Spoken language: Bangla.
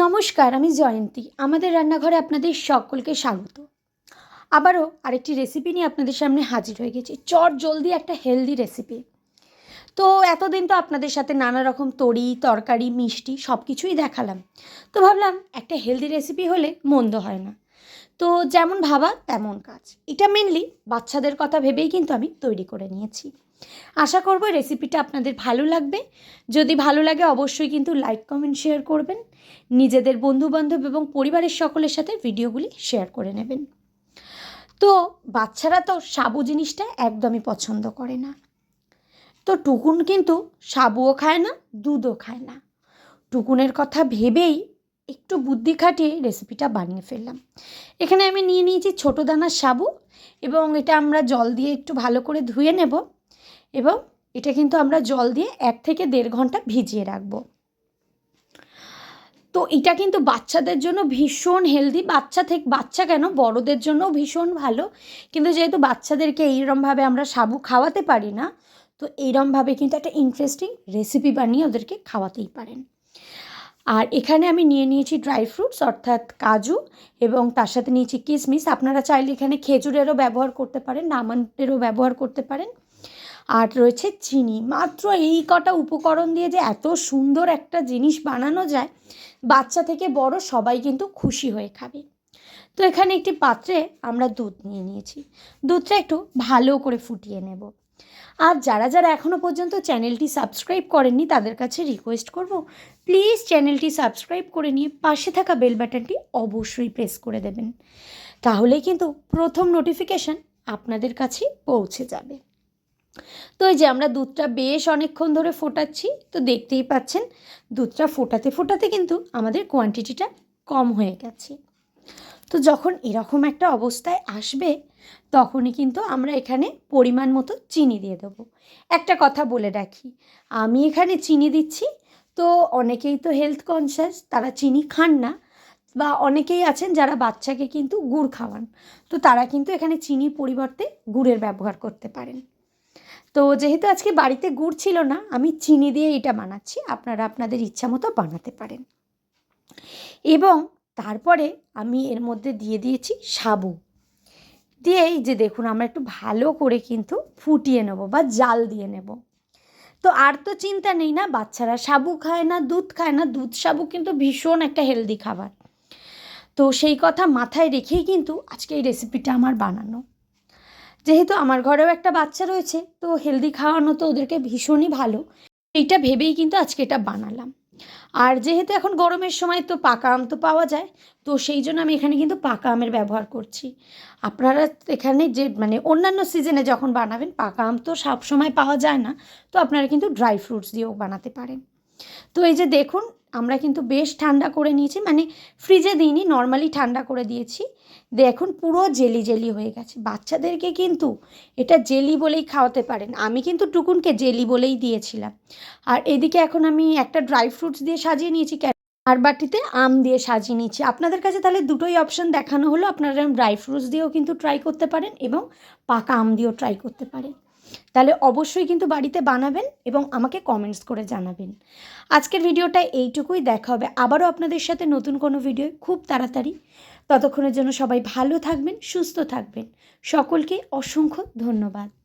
নমস্কার, আমি জয়ন্তী। আমাদের রান্নাঘরে আপনাদের সকলকে স্বাগত। আবারও আরেকটি রেসিপি নিয়ে আপনাদের সামনে হাজির হয়ে গেছি। চট জলদি একটা হেলদি রেসিপি তো এতদিন তো আপনাদের সাথে নানা রকম তরি, তরকারি, মিষ্টি সব কিছুই দেখালাম। তো ভাবলাম, একটা হেলদি রেসিপি হলে মন্দ হয় না। তো যেমন ভাবা, তেমন কাজ। এটা মেনলি বাচ্চাদের কথা ভেবেই কিন্তু আমি তৈরি করে নিয়েছি। আশা করব রেসিপিটা আপনাদের ভালো লাগবে। যদি ভালো লাগে অবশ্যই কিন্তু লাইক কমেন্ট শেয়ার করবেন। নিজেদের বন্ধুবান্ধব এবং পরিবারের সকলের সাথে ভিডিওগুলি শেয়ার করে নেবেন। তো বাচ্চারা তো সাবু জিনিসটা একদমই পছন্দ করে না। তো টুকুন কিন্তু সাবুও খায় না, দুধও খায় না। টুকুনের কথা ভেবেই একটু বুদ্ধি খাটিয়ে রেসিপিটা বানিয়ে ফেললাম। এখানে আমি নিয়ে নিয়েছি ছোটো দানার সাবু এবং এটা আমরা জল দিয়ে একটু ভালো করে ধুয়ে নেব এবং এটা কিন্তু আমরা জল দিয়ে এক থেকে দেড় ঘণ্টা ভিজিয়ে রাখব। তো এটা কিন্তু বাচ্চাদের জন্য ভীষণ হেলদি বাচ্চা থেকে, বাচ্চা কেন? বড়দের জন্যও ভীষণ ভালো। কিন্তু যেহেতু বাচ্চাদেরকে এইরমভাবে আমরা সাবু খাওয়াতে পারি না, তো এইরমভাবে কিন্তু একটা ইন্টারেস্টিং রেসিপি বানিয়ে ওদেরকে খাওয়াতেই পারেন। আর এখানে আমি নিয়ে নিয়েছি ড্রাই ফ্রুটস অর্থাৎ কাজু, এবং তার সাথে নিয়েছি কিশমিশ আপনারা চাইলে এখানে খেজুরেরও ব্যবহার করতে পারেন নামান্টেরও ব্যবহার করতে পারেন। আর রয়েছে চিনি। মাত্র এই কটা উপকরণ দিয়ে যে এত সুন্দর একটা জিনিস বানানো যায়, বাচ্চা থেকে বড় সবাই কিন্তু খুশি হয়ে খাবে। তো এখানে একটি পাত্রে আমরা দুধ নিয়ে নিয়েছি। দুধটা একটু ভালো করে ফুটিয়ে নেব। আর যারা যারা এখনও পর্যন্ত চ্যানেলটি সাবস্ক্রাইব করেননি, তাদের কাছে রিকোয়েস্ট করব প্লিজ চ্যানেলটি সাবস্ক্রাইব করে নিয়ে পাশে থাকা বেল বাটনটি অবশ্যই প্রেস করে দেবেন। তাহলেই কিন্তু প্রথম নোটিফিকেশান আপনাদের কাছে পৌঁছে যাবে। তো এই যে আমরা দুধটা বেশ অনেকক্ষণ ধরে ফোটাচ্ছি, তো দেখতেই পাচ্ছেন দুধটা ফোটাতে ফোটাতে কিন্তু আমাদের কোয়ান্টিটিটা কম হয়ে গেছে। তো যখন এরকম একটা অবস্থায় আসবে, তখনই কিন্তু আমরা এখানে পরিমাণ মতো চিনি দিয়ে দেবো। একটা কথা বলে রাখি, আমি এখানে চিনি দিচ্ছি, তো অনেকেই তো হেলথ কনসিয়াস তারা চিনি খান না, বা অনেকেই আছেন যারা বাচ্চাকে কিন্তু গুড় খাওয়ান, তো তারা কিন্তু এখানে চিনির পরিবর্তে গুড়ের ব্যবহার করতে পারেন। তো যেহেতু আজকে বাড়িতে গুড় ছিল না, আমি চিনি দিয়ে এটা বানাচ্ছি, আপনারা আপনাদের ইচ্ছা মতো বানাতে পারেন। এবং তারপরে আমি এর মধ্যে দিয়ে দিয়েছি সাবু। দিয়ে এই যে দেখুন, আমরা একটু ভালো করে কিন্তু ফুটিয়ে নেব বা জাল দিয়ে নেব। তো আর তো চিন্তা নেই না, বাচ্চারা সাবু খায় না, দুধ খায় না, দুধ সাবু কিন্তু ভীষণ একটা হেলদি খাবার। তো সেই কথা মাথায় রেখেই কিন্তু আজকে এই রেসিপিটা আমার বানানো। যেহেতু আমার ঘরেও একটা বাচ্চা রয়েছে, তো হেলদি খাওয়ানো তো ওদেরকে ভীষণই ভালো। এইটা ভেবেই কিন্তু আজকে এটা বানালাম। আর যেহেতু এখন গরমের সময় তো পাকা আম তো পাওয়া যায়, তো সেই জন্য আমি এখানে কিন্তু পাকা আমের ব্যবহার করছি। আপনারা এখানে যে মানে অন্যান্য সিজনে যখন বানাবেন, পাকা আম তো সব সময় পাওয়া যায় না, তো আপনারা কিন্তু ড্রাই ফ্রুটস দিয়েও বানাতে পারেন। তো এই যে দেখুন, আমরা কিন্তু বেশ ঠান্ডা করে নিয়েছি মানে ফ্রিজে দিইনি নর্মালি ঠান্ডা করে দিয়েছি। দেখুন, পুরো জেলি জেলি হয়ে গেছে। বাচ্চাদেরকে কিন্তু এটা জেলি বলেই খাওয়াতে পারেন। আমি কিন্তু টুকুনকে জেলি বলেই দিয়েছিলাম। আর এদিকে এখন আমি একটা ড্রাই ফ্রুটস দিয়ে সাজিয়ে নিয়েছি আর বাটিতে আম দিয়ে সাজিয়ে নিচ্ছি আপনাদের কাছে তাহলে দুটোই অপশান দেখানো হলো। আপনারা ড্রাই ফ্রুটস দিয়েও কিন্তু ট্রাই করতে পারেন এবং পাকা আম দিয়েও ট্রাই করতে পারেন। তাহলে অবশ্যই কিন্তু বাড়িতে বানাবেন এবং আমাকে কমেন্টস করে জানাবেন। আজকের ভিডিওটা এইটুকুই, দেখা হবে আবারও আপনাদের সাথে নতুন কোনো ভিডিও খুব তাড়াতাড়ি। ততক্ষণের জন্য সবাই ভালো থাকবেন, সুস্থ থাকবেন। সকলকে অসংখ্য ধন্যবাদ।